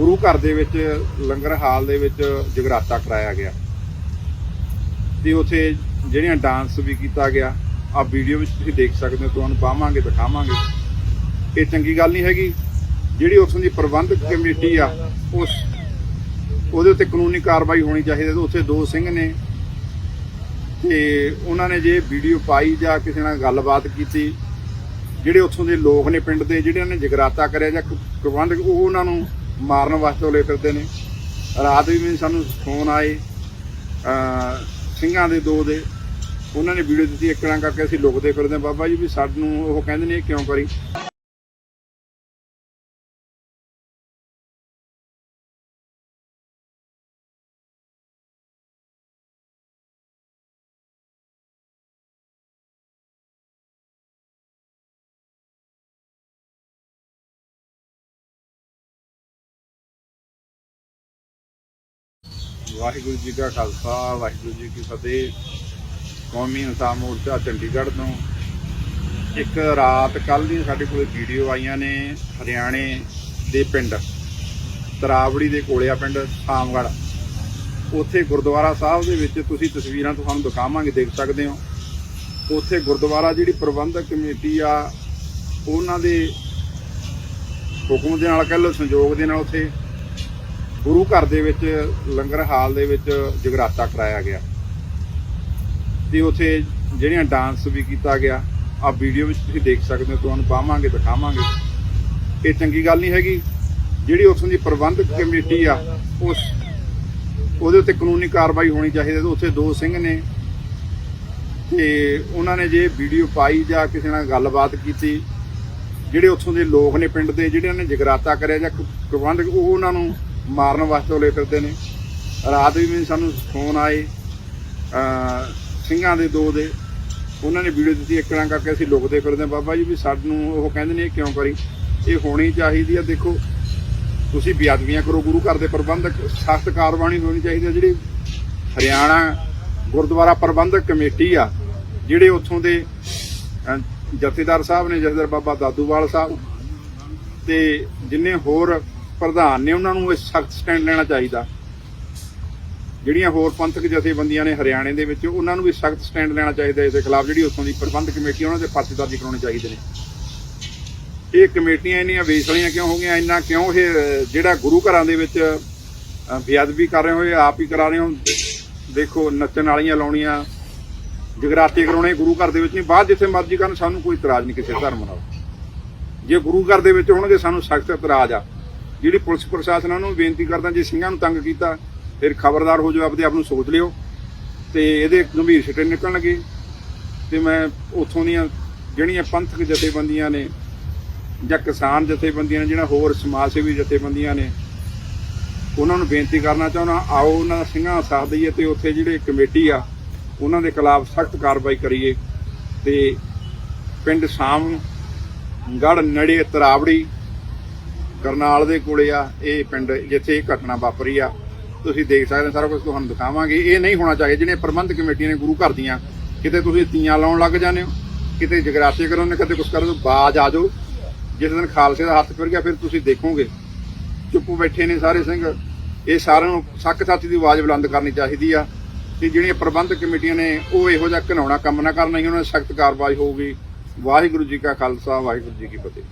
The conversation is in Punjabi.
ਗੁਰੂ ਘਰ ਦੇ ਵਿੱਚ, ਲੰਗਰ ਹਾਲ ਦੇ ਵਿੱਚ ਜਗਰਾਤਾ ਕਰਾਇਆ ਗਿਆ। ਤੇ ਉਥੇ ਜਿਹੜੀਆਂ ਡਾਂਸ ਵੀ ਕੀਤਾ ਗਿਆ ਆ ਵੀਡੀਓ ਵਿੱਚ ਤੁਸੀਂ ਦੇਖ ਸਕਦੇ ਹੋ, ਤੁਹਾਨੂੰ ਪਾਵਾਂਗੇ, ਦਿਖਾਵਾਂਗੇ। ਇਹ ਚੰਗੀ ਗੱਲ ਨਹੀਂ ਹੈਗੀ। ਜਿਹੜੀ ਉੱਥੋਂ ਦੀ ਪ੍ਰਬੰਧਕ ਕਮੇਟੀ ਆ, ਉਸ, ਉਹਦੇ ਉੱਤੇ ਕਾਨੂੰਨੀ ਕਾਰਵਾਈ ਹੋਣੀ ਚਾਹੀਦੀ ਹੈ ਉੱਥੇ ਦੋ ਸਿੰਘ ਨੇ। ਤੇ ਉਹਨਾਂ ਨੇ ਜੇ ਵੀਡੀਓ ਪਾਈ ਜਾਂ ਕਿਸੇ ਨਾਲ ਗੱਲਬਾਤ ਕੀਤੀ, ਜਿਹੜੇ ਉੱਥੋਂ ਦੇ ਲੋਕ ਨੇ ਪਿੰਡ ਦੇ, ਜਿਹੜਿਆਂ ਨੇ ਜਗਰਾਤਾ ਕਰਿਆ ਜਾਂ ਪ੍ਰਬੰਧਕ, ਉਹ ਉਹਨਾਂ ਨੂੰ ਮਾਰਨ ਵਾਸਤੇ ਉਲੇ ਫਿਰਦੇ ਨੇ। ਰਾਤ ਵੀ ਮੈਨੂੰ ਸਾਨੂੰ ਫੋਨ ਆਏ। ਸਿੰਘਾਂ ਦੇ ਦੋ ਦੇ। ਉਹਨਾਂ ਨੇ ਵੀਡੀਓ ਦਿੱਤੀ, ਇੱਕ ਨਾਲ ਕਰਕੇ ਅਸੀਂ ਲੁਕਦੇ ਫਿਰਦੇ ਹਾਂ। ਬਾਬਾ ਜੀ ਵੀ ਸਾਨੂੰ ਉਹ ਕਹਿੰਦੇ ਨੇ ਕਿਉਂ ਕਰੀ? ਵਾਹਿਗੁਰੂ ਜੀ ਕਾ ਖਾਲਸਾ, ਵਾਹਿਗੁਰੂ ਜੀ ਕੀ ਫਤਿਹ। ਕੌਮੀ ਇਨਸਾਨ ਮੋਰਚਾ ਚੰਡੀਗੜ੍ਹ ਤੋਂ। ਇੱਕ ਰਾਤ ਕੱਲ ਦੀ ਸਾਡੇ ਕੋਲ ਵੀਡੀਓ ਆਈਆਂ ਨੇ ਹਰਿਆਣੇ ਦੇ ਪਿੰਡ, ਤਰਾਵੜੀ ਦੇ ਕੋਲੇ ਆ ਪਿੰਡ ਸਾਮਗੜ੍ਹ ਉੱਥੇ ਗੁਰਦੁਆਰਾ ਸਾਹਿਬ ਦੇ ਵਿੱਚ ਤੁਸੀਂ ਤਸਵੀਰਾਂ ਤੁਹਾਨੂੰ ਦਿਖਾਵਾਂਗੇ, ਦੇਖ ਸਕਦੇ ਹੋ। ਉੱਥੇ ਗੁਰਦੁਆਰਾ ਜਿਹੜੀ ਪ੍ਰਬੰਧਕ ਕਮੇਟੀ ਆ, ਉਹਨਾਂ ਦੇ ਹੁਕਮ ਦੇ ਨਾਲ ਕਹਿ ਲਓ, ਸੰਯੋਗ ਦੇ ਨਾਲ ਉੱਥੇ ਗੁਰੂ ਘਰ ਦੇ ਵਿੱਚ, ਲੰਗਰ ਹਾਲ ਦੇ ਵਿੱਚ ਜਗਰਾਤਾ ਕਰਾਇਆ ਗਿਆ। ਤੇ ਉਥੇ ਜਿਹੜੀਆਂ ਡਾਂਸ ਵੀ ਕੀਤਾ ਗਿਆ ਆ ਵੀਡੀਓ ਵਿੱਚ ਤੁਸੀਂ ਦੇਖ ਸਕਦੇ ਹੋ, ਤੁਹਾਨੂੰ ਪਾਵਾਂਗੇ, ਦਿਖਾਵਾਂਗੇ। ਇਹ ਚੰਗੀ ਗੱਲ ਨਹੀਂ ਹੈਗੀ। ਜਿਹੜੀ ਉੱਥੋਂ ਦੀ ਪ੍ਰਬੰਧਕ ਕਮੇਟੀ ਆ, ਉਸ, ਉਹਦੇ ਉੱਤੇ ਕਾਨੂੰਨੀ ਕਾਰਵਾਈ ਹੋਣੀ ਚਾਹੀਦੀ ਹੈ। ਉੱਥੇ ਦੋ ਸਿੰਘ ਨੇ, ਤੇ ਉਹਨਾਂ ਨੇ ਜੇ ਵੀਡੀਓ ਪਾਈ ਜਾਂ ਕਿਸੇ ਨਾਲ ਗੱਲਬਾਤ ਕੀਤੀ, ਜਿਹੜੇ ਉੱਥੋਂ ਦੇ ਲੋਕ ਨੇ ਪਿੰਡ ਦੇ, ਜਿਹੜੇ ਉਹਨਾਂ ਨੇ ਜਗਰਾਤਾ ਕਰਿਆ ਜਾਂ ਪ੍ਰਬੰਧਕ, ਉਹ ਉਹਨਾਂ ਨੂੰ ਮਾਰਨ ਵਾਸਤੇ ਉਲੇ ਫਿਰਦੇ ਨੇ। ਰਾਤ ਵੀ ਮੈਨੂੰ ਸਾਨੂੰ ਫੋਨ ਆਏ ਸਿੰਘਾਂ ਦੇ ਦੋ ਦੇ। ਉਹਨਾਂ ਨੇ ਵੀਡੀਓ ਦਿੱਤੀ, ਇੱਕ ਨਾਲ ਕਰਕੇ ਅਸੀਂ ਲੁਕਦੇ ਫਿਰਦੇ ਹਾਂ। ਬਾਬਾ ਜੀ ਵੀ ਸਾਨੂੰ ਉਹ ਕਹਿੰਦੇ ਨੇ ਕਿਉਂ ਕਰੀ? ਇਹ ਹੋਣੀ ਚਾਹੀਦੀ ਆ, ਦੇਖੋ, ਤੁਸੀਂ ਬੇਅਦਬੀਆਂ ਕਰੋ, ਗੁਰੂ ਘਰ ਦੇ ਪ੍ਰਬੰਧਕ, ਸਖਤ ਕਾਰਵਾਈ ਹੋਣੀ ਚਾਹੀਦੀ ਹੈ ਜਿਹੜੀ ਹਰਿਆਣਾ ਗੁਰਦੁਆਰਾ ਪ੍ਰਬੰਧਕ ਕਮੇਟੀ ਆ, ਜਿਹੜੇ ਉੱਥੋਂ ਦੇ ਜਥੇਦਾਰ ਸਾਹਿਬ ਨੇ, ਜਥੇਦਾਰ ਬਾਬਾ ਦਾਦੂਵਾਲ ਸਾਹਿਬ ਤੇ ਜਿੰਨੇ ਹੋਰ ਪ੍ਰਧਾਨ ਨੇ ਉਹਨਾਂ ਨੂੰ ਇਹ ਸਖਤ ਸਟੈਂਡ ਲੈਣਾ ਚਾਹੀਦਾ। ਜਿਹੜੀਆਂ ਹੋਰ ਪੰਥਕ ਜਥੇਬੰਦੀਆਂ ਨੇ ਹਰਿਆਣੇ ਦੇ ਵਿੱਚ, ਉਹਨਾਂ ਨੂੰ ਵੀ ਸਖਤ ਸਟੈਂਡ ਲੈਣਾ ਚਾਹੀਦਾ ਇਸ ਦੇ ਖਿਲਾਫ, ਜਿਹੜੀ ਉੱਥੋਂ ਦੀ ਪ੍ਰਬੰਧਕ ਕਮੇਟੀ ਉਹਨਾਂ ਦੇ ਪਰਚੇ ਦਰਜ ਕਰਾਉਣੇ ਚਾਹੀਦੇ ਨੇ। ਇਹ ਕਮੇਟੀਆਂ ਇੰਨੀਆਂ ਵੇਸਲੀਆਂ ਕਿਉਂ ਹੋ ਗਈਆਂ? ਇੰਨਾ ਕਿਉਂ ਇਹ, ਜਿਹੜਾ ਗੁਰੂ ਘਰਾਂ ਦੇ ਵਿੱਚ ਬੇਅਦਬੀ ਕਰ ਰਹੇ ਹੋਏ ਆਪ ਹੀ ਕਰਾ ਰਹੇ ਹੋ? ਦੇਖੋ, ਨੱਚਣ ਵਾਲੀਆਂ ਲਾਉਣੀਆਂ, ਜਗਰਾਤੇ ਕਰਾਉਣੇ ਗੁਰੂ ਘਰ ਦੇ ਵਿੱਚ ਨਹੀਂ। ਬਾਅਦ ਜਿੱਥੇ ਮਰਜ਼ੀ ਕਰਨ, ਸਾਨੂੰ ਕੋਈ ਇਤਰਾਜ਼ ਨਹੀਂ ਕਿਸੇ ਧਰਮ ਨਾਲ। ਜੇ ਗੁਰੂ ਘਰ ਦੇ ਵਿੱਚ ਹੋਣਗੇ, ਸਾਨੂੰ ਸਖਤ ਇਤਰਾਜ਼ ਆ। ਜਿਹੜੀ ਪੁਲਿਸ ਪ੍ਰਸ਼ਾਸਨ ਨੂੰ ਬੇਨਤੀ ਕਰਦਾ ਜੇ ਸਿੰਘਾਂ ਨੂੰ ਤੰਗ ਕੀਤਾ, ਫਿਰ ਖਬਰਦਾਰ ਹੋ ਜਾਓ, ਆਪਦੇ ਆਪ ਨੂੰ ਸੋਚ ਲਿਓ। ਤੇ ਇਹਦੇ ਗੰਭੀਰ ਸਿੱਟੇ ਨਿਕਲਣਗੇ ਤੇ ਮੈਂ ਉੱਥੋਂ ਦੀਆਂ ਜਿਹੜੀਆਂ ਪੰਥਕ ਜਥੇਬੰਦੀਆਂ ਨੇ ਜਾਂ ਕਿਸਾਨ ਜਥੇਬੰਦੀਆਂ ਨੇ, ਜਿਹੜਾ ਹੋਰ ਸਮਾਜ ਸੇਵੀ ਜਥੇਬੰਦੀਆਂ ਨੇ, ਉਹਨਾਂ ਨੂੰ ਬੇਨਤੀ ਕਰਨਾ ਚਾਹੁੰਦਾ, ਆਓ ਉਹਨਾਂ ਦਾ ਸਿੰਘਾਂ ਦਾ ਸਾਥ ਦਈਏ ਤੇ ਉੱਥੇ ਜਿਹੜੇ ਕਮੇਟੀ ਆ, ਉਹਨਾਂ ਦੇ ਖਿਲਾਫ ਸਖਤ ਕਾਰਵਾਈ ਕਰੀਏ। ਤੇ ਪਿੰਡ ਸਾਮ ਗੜ ਨੜੇ ਤਰਾਵੜੀ ਕਰਨਾਲ ਦੇ ਕੋਲੇ ਆ, ਇਹ ਪਿੰਡ ਜਿੱਥੇ ਇਹ ਘਟਨਾ ਵਾਪਰੀ ਆ। ਤੁਸੀਂ ਦੇਖ ਸਕਦੇ ਹੋ, ਸਾਰਾ ਕੁਝ ਤੁਹਾਨੂੰ ਦਿਖਾਵਾਂਗੇ। ਇਹ ਨਹੀਂ ਹੋਣਾ ਚਾਹੀਦਾ, ਜਿਹੜੀਆਂ ਪ੍ਰਬੰਧਕ ਕਮੇਟੀਆਂ ਨੇ ਗੁਰੂ ਘਰ ਦੀਆਂ, ਕਿਤੇ ਤੁਸੀਂ ਤੀਆਂ ਲਾਉਣ ਲੱਗ ਜਾਂਦੇ ਹੋ, ਕਿਤੇ ਜਗਰਾਤੇ ਕਰੋ ਨੇ ਕਦੇ ਕੁਝ ਕਰੋ ਬਾਜ ਆ ਜਾਓ। ਜਿਸ ਦਿਨ ਖਾਲਸੇ ਦਾ ਹੱਥ ਫਿਰ ਗਿਆ, ਫਿਰ ਤੁਸੀਂ ਦੇਖੋਗੇ। ਚੁੱਪ ਬੈਠੇ ਨੇ ਸਾਰੇ ਸਿੰਘ। ਇਹ ਸਾਰਿਆਂ ਨੂੰ ਸੱਕ ਸਾਥੀ ਦੀ ਆਵਾਜ਼ ਬੁਲੰਦ ਕਰਨੀ ਚਾਹੀਦੀ ਆ। ਤੇ ਜਿਹੜੀਆਂ ਪ੍ਰਬੰਧਕ ਕਮੇਟੀਆਂ ਨੇ, ਉਹ ਇਹੋ ਜਿਹਾ ਘਿਨਾਉਣਾ ਕੰਮ ਨਾ ਕਰਨ ਉਹਨਾਂ ਸਖਤ ਕਾਰਵਾਈ ਹੋਊਗੀ। ਵਾਹਿਗੁਰੂ ਜੀ ਕਾ ਖਾਲਸਾ, ਵਾਹਿਗੁਰੂ ਜੀ ਕੀ ਫਤਿਹ।